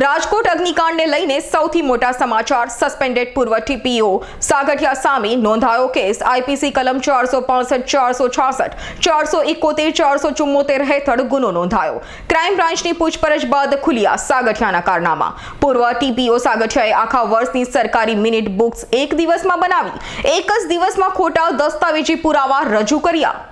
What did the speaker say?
રાજકોટ અગ્નિકાંડને લઈને સૌથી મોટા સમાચાર સસ્પેન્ડેડ પૂર્વ ટીપીઓ સાગઠિયા સામે નોંધાયો કેસ. આઈપીસી કલમ ચારસો પાસઠ, ચારસો છાસઠ, ચારસો એકોતેર, ચારસો ચુમ્મોતેર હેઠળ ગુનો નોંધાયો. ક્રાઇમ બ્રાન્ચની પૂછપરછ બાદ ખુલ્યા સાગઠિયાના કારનામા. પૂર્વ ટીપીઓ સાગઠિયાએ આખા વર્ષની સરકારી મિનિટ બુક્સ એક દિવસમાં બનાવી. એક જ દિવસમાં ખોટા દસ્તાવેજી પુરાવા રજૂ કર્યા.